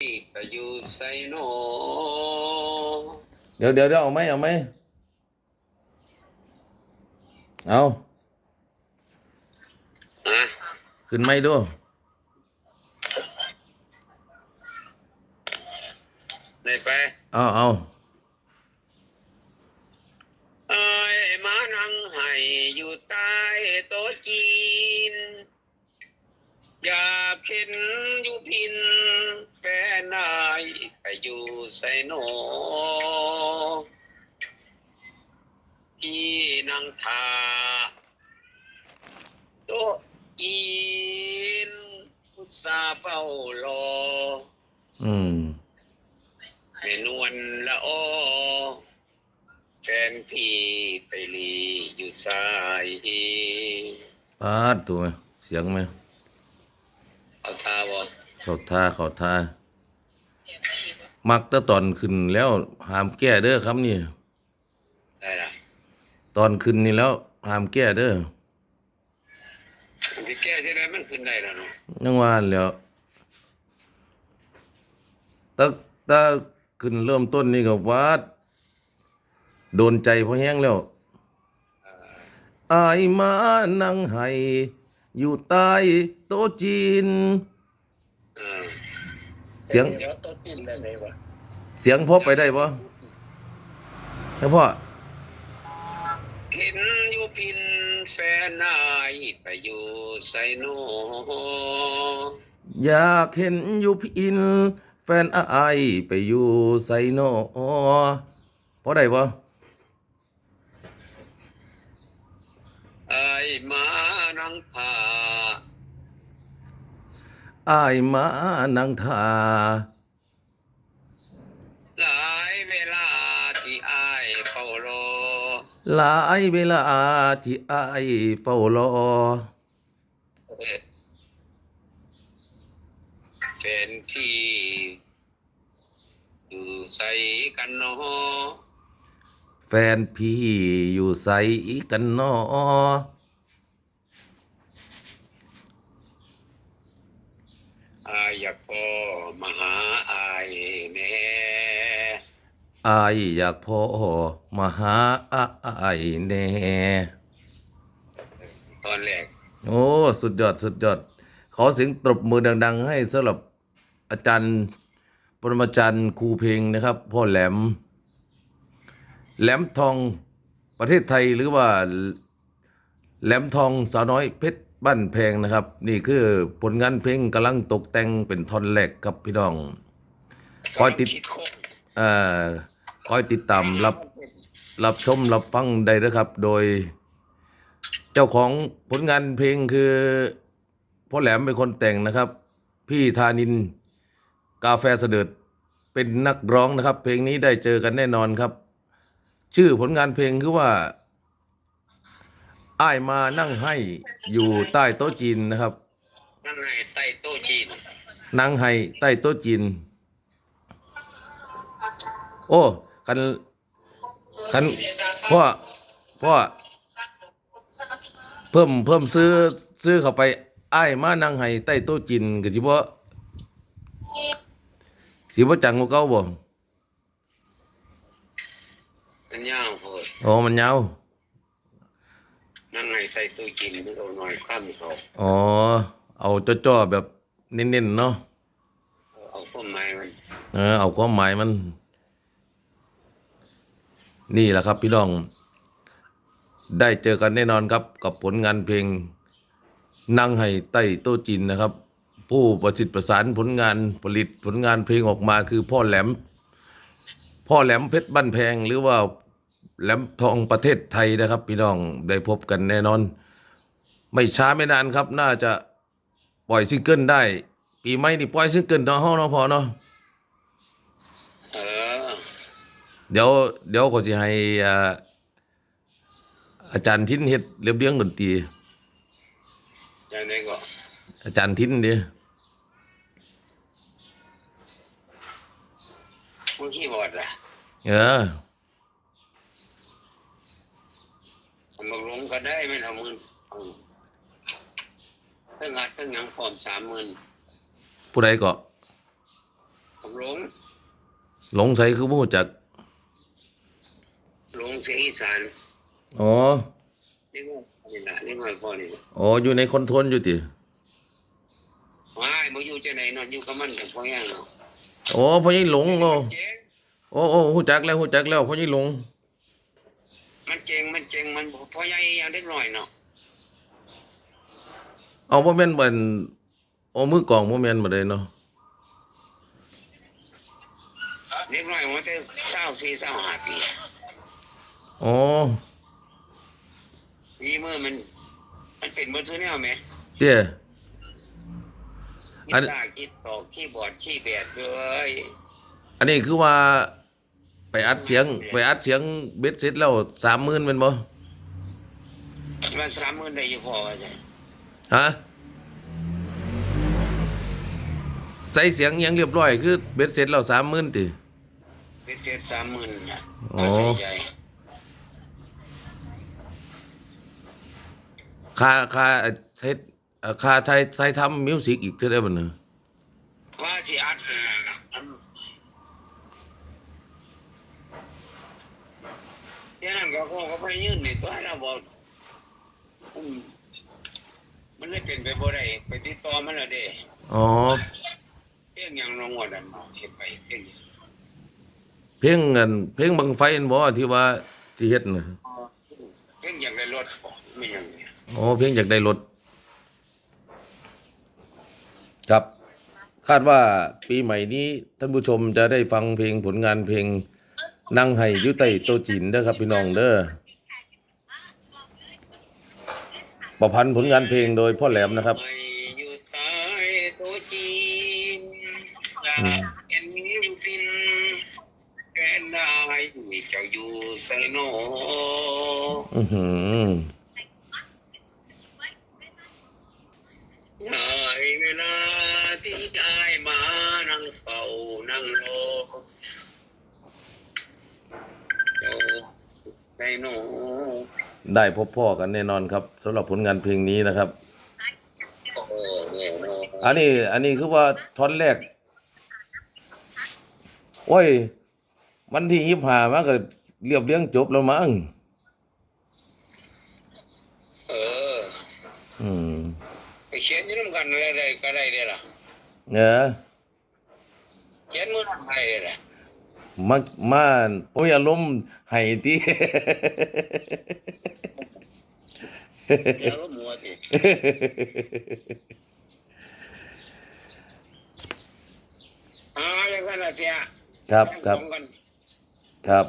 ไปอยู่ไสโนเดี๋ยวเดี๋ยวเดี๋ยวเอาไหมเอาไหมเอาฮะขึ้นไหมดูได้ไปเอาเอาเอ้ยมานั่งให้อยู่ใต้โต๊ะจีน อยากเห็นอยู่พินแฟ นนายไปอยู่ไสโนพี่นั่งทาโต๊ะจีนพุทธาเฝ้ารออืมแม่นวลละออแฟนพี่ไปลีอยู่สายปาดตัวเสียงไหม เอาทาบอก เขาท่าเขาท่า มักแต่ตอนขึ้นแล้วห้ามแก้เด้อครับนี่ ได้ละตอนขึ้นนี่แล้วห้ามแก้เด้อมันที่แก้ที่ไหนมันขึ้นได้แล้วเนาะยังว่าแหล้วถ้าถ้าขึ้นเริ่มต้นนี่ก็วัดโดนใจพอแห้งแล้วเอ่ออายมานั่งให้อยู่ใต้โต๊ะจีนเออ เสียง เดี๋ยวต้นปีนได้ไหนวะเสียงพอไปได้ปะให้พ่อเห็นอยู่พินแฟนนายไปอยู่ไซโนอยากเห็นอยู่พิน แฟนอายไปอยู่ไสโนพอได้ปะไอ้ายมานั่งพา อายมานั่งท่าหลายเวลาที่อายเฝ้ารอหลายเวลาที่อายเฝ้ารอเป็นพี่อยู่ใส่กันเนาะแฟนพี่อยู่ไสกันนออายอยาก พ่อมาหาอายแน่อายอยากพ่อมาหาอายแน่ตอนแรกโอ้สุดยอดสุดยอด ขอเสียงตบมือดัง ๆ ให้สำหรับอาจารย์ปรมาจารย์ครูเพลงนะครับ พ่อแหลม แหลมทองประเทศไทยหรือว่า แหลมทองสาวน้อยเพชร บ้านแพงนะครับ นี่คือผลงานเพลงกำลังตกแต่งเป็นท่อนแรกครับพี่น้อง คอยติดคิดโคกเอ่อคอยติดตามรับรับชมรับฟังได้นะครับ โดย เจ้าของผลงานเพลงคือพ่อแหลมเป็นคนแต่งนะครับ พี่ธานินกาแฟเสด็จเป็นนักร้องนะครับ เพลงนี้ได้เจอกันแน่นอนครับ ชื่อผลงานเพลงคือว่า อ้ายมานั่งให้อยู่ใต้โต๊ะจีนนะครับ นั่งไงใต้โต๊ะจีน นั่งให้ใต้โต๊ะจีน โอ้คันคันพ่อพ่อเพิ่มเพิ่มซื้อซื้อเข้าไปอ้ายมานั่งให้ใต้โต๊ะจีนก็สิบ่สิบ่จังกว่าเก่าบ่มันยาวโพดอ๋อมันยาว นั่งไงใต้โต๊ะจีนมันเอาหน่อยข้ามเขาอ๋อ เอาจ้อๆแบบเน้นๆเนาะ เอาเอาต้นไม้มันเออเอาความหมายมัน นี่แหละครับพี่น้อง ได้เจอกันแน่นอนครับกับผลงานเพลง นั่งให้ใต้โต๊ะจีนนะครับ ผู้ประสิทธิ์ประสานผลงานผลิตผลงานเพลงออกมาคือพ่อแหลม พ่อแหลมเพชรบ้านแพงหรือว่า แหลมทองประเทศไทยนะครับ พี่น้องได้พบกันแน่นอน ไม่ช้าไม่นานครับ น่าจะปล่อยซิงเกิลได้ปีใหม่นี่ปล่อยซิงเกิลเนาะเฮาเนาะพอเนาะเออเดี๋ยวเดี๋ยวเขาจะให้อ่าอาจารย์ทิ้นเฮ็ดเรียบเรียงดนตรีอย่างไรก็อาจารย์ทิ้นเดิมึงขี้บอดล่ะเออ เอา มาลงก็ได้ไม่เอามือเอาตั้งงัดตั้งยังพร้อมสามหมื่นผู้ใดก็หลงหลงใส่คือบ่รู้จักหลงเสียอีสานอ๋อนี่ว่านี่ละนี่ว่าพ่อนี่อ๋ออยู่ในคอนโทรลอยู่ติว้ายบ่อยู่จะไหนนอนอยู่กับมันกับพ่อย่างเนาะอ๋อพ่อใหญ่หลงโอ้เจ๋งโอ้โอ้ฮู้จักแล้วฮู้จักแล้วพ่อใหญ่หลง มันเจ๋งมันเจ๋งมันพ่อใหญ่อย่างเด็กน้อยเนาะเอาบ่แม่นเบิ่นโอ้มือกลองบ่แม่นบ่ได้เนาะเด็กน้อยมันแต่เศร้าสี่เศร้าห้าปีอ๋อนี่มือมัน มันเป็นบนทุนแนวไหมเตี้ยกีอันตาร์กีตอกคีย์บอร์ดคีย์แบดด้วยอันนี้คือว่า ไปอัดเสียง ไปอัดเสียงเบ็ดเสร็จแล้ว30,000แม่นบ่มันสามหมื่นได้อยู่พอว่าจ้ะฮะใส่เสียงอิหยังเรียบร้อยคือเบ็ดเสร็จแล้ว30,000ติเป็นเจ็ดสามหมื่นน่ะอ๋อใหญ่ค่าค่าเฮ็ดเอ่อค่าไทยไทยทำมิวสิกอีกเท่าใดบ่เนาะว่าสิอัดเนี่ยอัน เดี๋ยวนั้นก็คงก็ไปยื่นนี่ตัวเราบอกอืมมันเลยเป็นไปบ่ได้ไปติดต่อมันและเด้อ๋อ เพียงอย่างน้องวดอันมาเฮ็ดไปเพียงอย่างเพลงอันเพลงบังไฟอันบ่ที่ว่าสิเฮ็ดน่ะเพียงอย่างในรถไม่อย่างเนี้ยอ๋อเพลงอยากได้รถครับ คาดว่าปีใหม่นี้ท่านผู้ชมจะได้ฟังเพลงผลงานเพลง นั่งให้อยุใต้โตะจีนเด้อครับพี่น้องเด้อประพันธ์ผลงานเพลงโดยพ่อแหลมนะครับไม่อยู่ใต้โต๊ะจีนอยากเห็นนิ้วดินแค่ได้เจ้าอยู่ใส่โนอือหือได้เวลาที่ได้มานั่งเฝ้านั่งรอเจ้า ใส่โนได้พบพ่อกันแน่นอนครับสำหรับผลงานเพลงนี้นะครับ โอ้โหอันนี้อันนี้คือว่าท่อนแรก โอ้ย วันที่ยิบหามาก็เรียบเรียงจบแล้วมั้งเอออืมไปเขียนอยี่น้ำกันอะไรได้ก็ได้เด้อล่ะเนอะเขียนมือทำไทยเลยล่ะ มามาโอ้ยอารมณ์ให้ติเดี๋ยวก็มัวสิอ่าอย่างนั้นละเสียครับครับแงของกันครับ